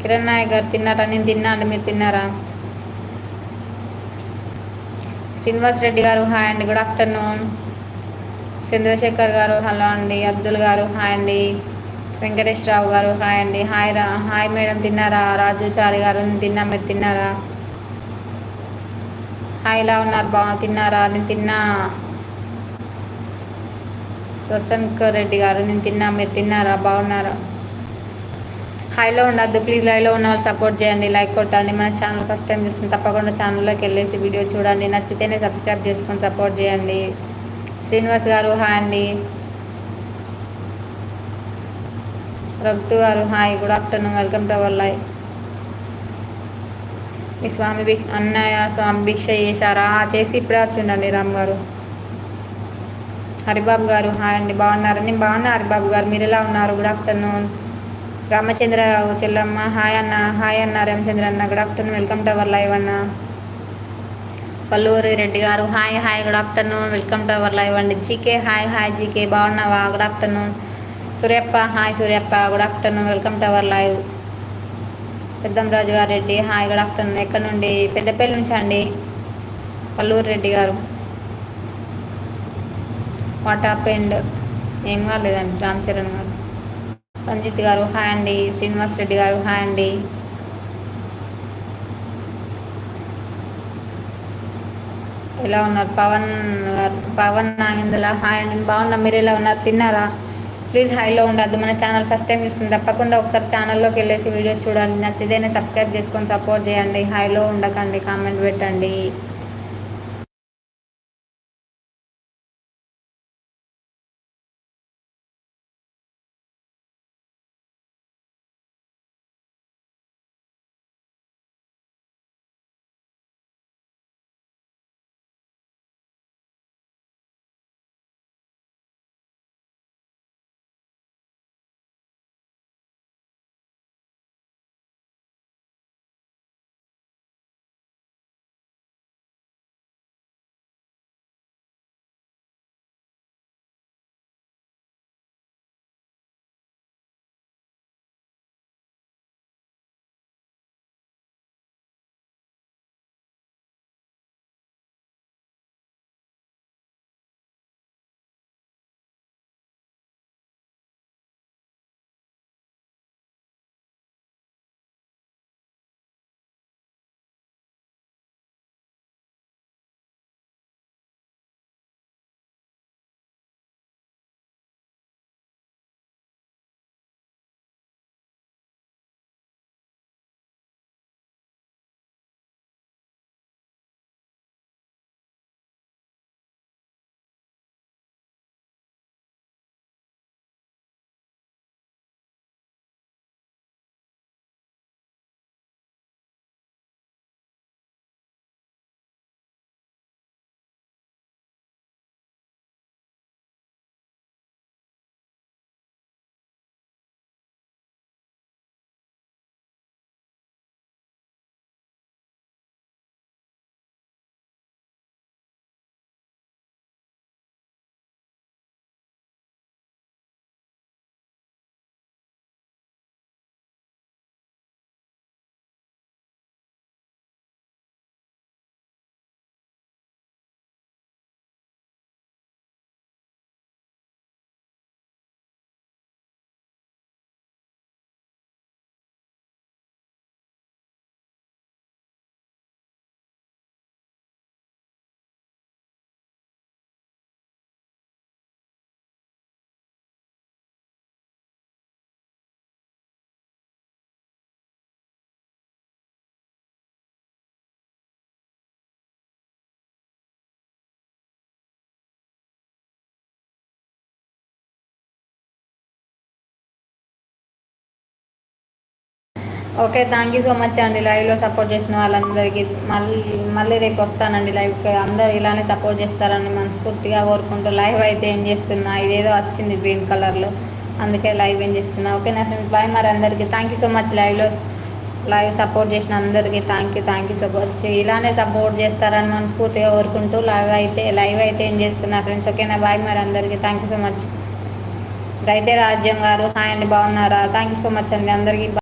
కిరణ్ నాయక్ గారు తిన్నారా? నేను తిన్నా అండి మీరు తిన్నారా? శ్రీనివాస్ రెడ్డి గారు హాయ్ అండి గుడ్ ఆఫ్టర్నూన్. చంద్రశేఖర్ గారు హలో అండి. అబ్దుల్ గారు హాయ్ అండి. వెంకటేశ్వరరావు గారు హాయ్ అండి. హాయ్ రా హాయ్ మేడం తిన్నారా? రాజు చారి గారు తిన్నా మీరు తిన్నారా? హాయ్ ఇలా ఉన్నారు? బా తిన్నారా? నేను తిన్నా. స్వసంకర్ రెడ్డి గారు నేను తిన్నా మీరు తిన్నారా? బాగున్నారా? హైలో ఉండద్దు. ప్లీజ్ లైవ్లో ఉన్న వాళ్ళు సపోర్ట్ చేయండి లైక్ కొట్టండి. మన ఛానల్ ఫస్ట్ టైం చూస్తుంది తప్పకుండా ఛానల్లోకి వెళ్ళేసి వీడియో చూడండి. నచ్చితేనే సబ్స్క్రైబ్ చేసుకొని సపోర్ట్ చేయండి. శ్రీనివాస్ గారు హాయ్ అండి. Raghutu garu hi good afternoon welcome to our live మీ స్వామి భిక్ష అన్నయ్య స్వామి భిక్ష చేశారా? చేసి ఇప్పుడే వచ్చిండండి రామ్ గారు. హరిబాబు గారు హాయ్ అండి. బాగున్నారండి బాగున్నా హరిబాబు గారు. మీరు ఎలా ఉన్నారు? గుడ్ ఆఫ్టర్నూన్ రామచంద్రరావు చెల్లమ్మ హాయ్ అన్న హాయ్ అన్న రామచంద్ర అన్న good afternoon welcome to our live అన్న. Palluri Reddy garu hi hi good afternoon welcome to our live అండి. జీకే హాయ్ హాయ్ జీకే బాగున్నావా? Good afternoon Suryappa hi Suryappa good afternoon welcome to our live Peddamraju garu Reddy hi good afternoon ఎక్కడి నుండి? పెద్దపల్లి నుంచి అండి? పల్లూరు రెడ్డి గారు. What and ఏం కాలేదండి రామ్ చరణ్ గారు. రంజిత్ గారు హాయ్ అండి. శ్రీనివాస్ రెడ్డి గారు హాయ్ అండి. ఎలా ఉన్నారు? పవన్ గారు పవన్ నాగేంద్ర హాయ్ అండి. బాగున్నా మీరు ఎలా ఉన్నారు? తిన్నారా? ప్లీజ్ హైలో ఉండద్దు. మన ఛానల్ ఫస్ట్ టైం ఇస్తుంది తప్పకుండా ఒకసారి ఛానల్లోకి వెళ్ళేసి వీడియో చూడండి. నచ్చితేనే సబ్స్క్రైబ్ చేసుకొని సపోర్ట్ చేయండి. హైలో ఉండకండి. కామెంట్ పెట్టండి. Okay thank you so much అండి. లైవ్లో సపోర్ట్ చేసిన వాళ్ళందరికీ. మళ్ళీ మళ్ళీ రేపు వస్తానండి లైవ్కి అందరు ఇలానే సపోర్ట్ చేస్తారని మనస్ఫూర్తిగా కోరుకుంటూ లైవ్ అయితే ఏం చేస్తున్నా. ఇదేదో వచ్చింది గ్రీన్ కలర్లో అందుకే లైవ్ ఏం చేస్తున్నా. ఓకే నా ఫ్రెండ్స్ బాయ్ మరి అందరికీ. థ్యాంక్ యూ సో మచ్ లైవ్లో లైవ్ సపోర్ట్ చేసిన అందరికీ. Thank you thank you so much ఇలానే సపోర్ట్ చేస్తారని మనస్ఫూర్తిగా కోరుకుంటూ లైవ్ అయితే లైవ్ అయితే ఏం చేస్తున్నా ఫ్రెండ్స్ ఓకేనా బాయ్ మరి అందరికీ. థ్యాంక్ యూ సో మచ్ రైతే రాజ్యం గారు హాయ్ అండి బాగున్నారా? థ్యాంక్ యూ సో మచ్ అండి అందరికీ.